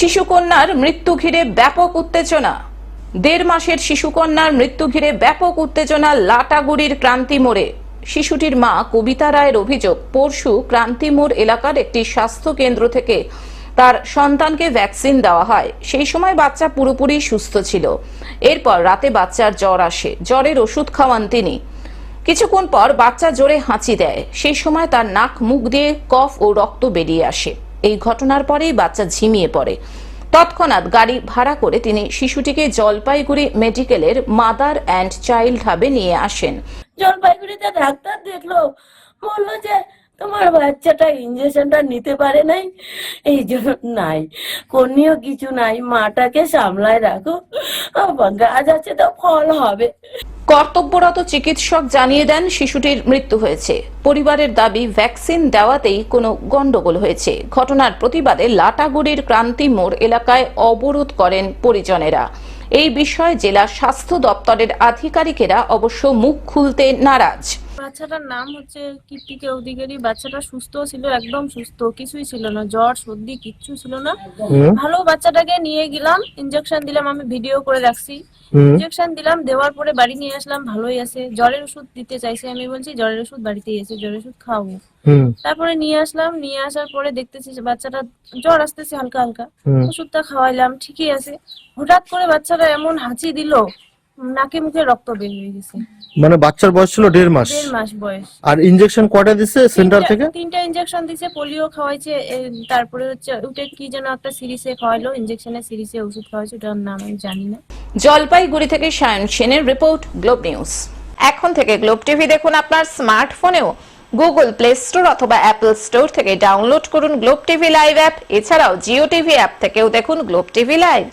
শিশুকন্যার মৃত্যু ঘিরে ব্যাপক উত্তেজনা। দেড় মাসের শিশুকন্যার মৃত্যু ঘিরে ব্যাপক উত্তেজনা লাটাগুড়ির ক্রান্তি মোড়ে। শিশুটির মা কবিতা রায়ের অভিযোগ, পরশু ক্রান্তি মোড় এলাকার একটি স্বাস্থ্য কেন্দ্র থেকে তার সন্তানকে ভ্যাকসিন দেওয়া হয়। সেই সময় বাচ্চা পুরোপুরি সুস্থ ছিল। এরপর রাতে বাচ্চার জ্বর আসে। জ্বরের ওষুধ খাওয়ান তিনি। কিছুক্ষণ পর বাচ্চা জোরে হাঁচি দেয়। সেই সময় তার নাক, মুখ দিয়ে কফ ও রক্ত বেরিয়ে আসে। এই ঘটনার পরেই বাচ্চা ঝিমিয়ে পড়ে। তৎক্ষণাৎ গাড়ি ভাড়া করে তিনি শিশুটিকে জলপাইগুড়ি মেডিকেলের মাদার অ্যান্ড চাইল্ড হাবে নিয়ে আসেন। জলপাইগুড়িতে ডাক্তার দেখল, বলল যে তোমার বাচ্চাটা ইঞ্জেকশনটা নিতে পারে নাই? এই জন্য নাই। কোনিও কিছু নাই। মাটাকে সামলায় রাখো। গাছ আছে তো ফল হবে। কর্তব্যরত চিকিৎসক জানিয়ে দেন শিশুটির মৃত্যু হয়েছে। পরিবারের দাবি, ভ্যাকসিন দেওয়াতেই কোনো গন্ডগোল হয়েছে। ঘটনার প্রতিবাদে লাটাগুড়ির ক্রান্তি মোড় এলাকায় অবরোধ করেন পরিজনেরা। এই বিষয়ে জেলা স্বাস্থ্য দপ্তরের আধিকারিকেরা অবশ্য মুখ খুলতে নারাজ। বাচ্চাটার নাম হচ্ছে কীর্তিকে অধিকারী। বাচ্চাটা সুস্থ ছিল একদম সুস্থ কিছুই ছিল না। জ্বর সর্দি কিচ্ছু ছিল না। ভালো বাচ্চাটাকে নিয়ে গেলাম ইনজেকশন দিলাম আমি ভিডিও করে রাখছি। ইনজেকশন দিলাম দেওয়ার পরে বাড়ি নিয়ে আসলাম ভালোই আছে। জ্বরের ওষুধ দিতে চাইছে আমি বলছি জ্বরের ওষুধ বাড়িতেই আছে জ্বরের ওষুধ খাওয়াবো। তারপরে নিয়ে আসলাম নিয়ে আসার পরে দেখতেছি যে বাচ্চাটা জ্বর আসতেছে হালকা হালকা। ওষুধটা খাওয়াইলাম ঠিকই আছে। হঠাৎ করে বাচ্চাটা এমন হাঁচি দিল নাকে মুখে রক্ত বের হয়ে গেছে। মানে বাচ্চার বয়স ছিল দেড় মাস? দেড় মাস বয়স। আর ইনজেকশন কয়টা দিছে সেন্টার থেকে? তিনটা ইনজেকশন দিছে পোলিও খাওয়াইছে এ, তারপরে হচ্ছে ওটা কি যেন একটা সিরিজে খাওয়াইলো ইনজেকশনের সিরিজে ওষুধ খাওয়াইছে ওটার নাম আমি জানি না। জলপাইগুড়ি থেকে সায়ন সেনের রিপোর্ট গ্লোব নিউজ। এখন থেকে গ্লোব টিভি দেখুন আপনার স্মার্টফোনেও। গুগল প্লে স্টোর অথবা অ্যাপল স্টোর থেকে ডাউনলোড করুন গ্লোব টিভি লাইভ অ্যাপ। এছাড়াও জিও টিভি অ্যাপ থেকেও দেখুন গ্লোব টিভি লাইভ।